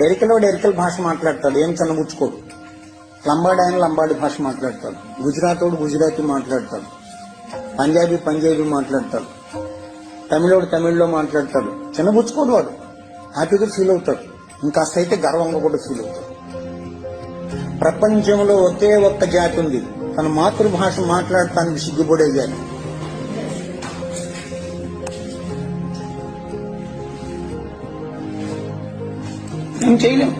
ఎరికలోడు ఎరికల భాష మాట్లాడతాడు ఏం చిన్నబుచ్చుకోడు లంబాడి ఆయన లంబాడి భాష మాట్లాడతాడు. గుజరాతోడు గుజరాతీ మాట్లాడతాడు. పంజాబీ పంజాబీ మాట్లాడతాడు. తమిళోడు తమిళ్ళో మాట్లాడతాడు. చిన్నబుచ్చుకోడు వాడు. హ్యాపీగా ఫీల్ అవుతాడు. ఇంకాస్త అయితే గర్వంగా కూడా ఫీల్ అవుతాడు. ప్రపంచంలో ఒకే ఒక్క జాతి ఉంది. తన మాతృభాష మాట్లాడటానికి సిగ్గుపడే జాతి ఏం చేయలేం.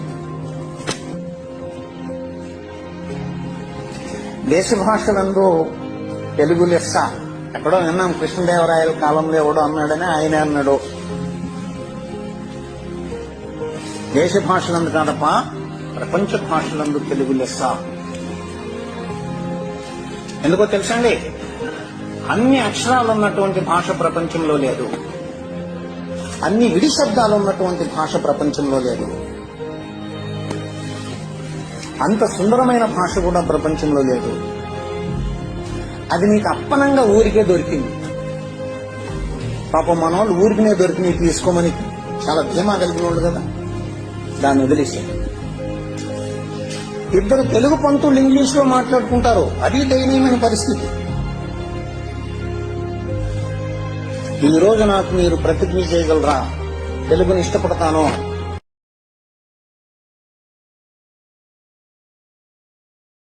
దేశ భాషలందు తెలుగు లెస్స. ఎక్కడో విన్నాం కృష్ణదేవరాయల కాలంలో ఎవడో అన్నాడని ఆయన అన్నాడు. దేశ భాషలందు కాదప్ప ప్రపంచ భాషలందు తెలుగు లెస్స. ఎందుకో తెలుసండి అన్ని అక్షరాలు ఉన్నటువంటి భాష ప్రపంచంలో లేదు. అన్ని విడి శబ్దాలు ఉన్నటువంటి భాష ప్రపంచంలో లేదు. అంత సుందరమైన భాష కూడా ప్రపంచంలో లేదు. అది నీకు అప్పనంగా ఊరికే దొరికింది. పాపం మన వాళ్ళు ఊరికినే దొరికి తీసుకోమని చాలా ధీమా కలిగిన వాళ్ళు కదా. దాన్ని వదిలేసి ఇద్దరు తెలుగు పంతులు ఇంగ్లీష్లో మాట్లాడుకుంటారు. అది దయనీయమైన పరిస్థితి. ఈ రోజు నాకు మీరు ప్రతిజ్ఞ చేయగలరా? తెలుగుని ఇష్టపడతాను?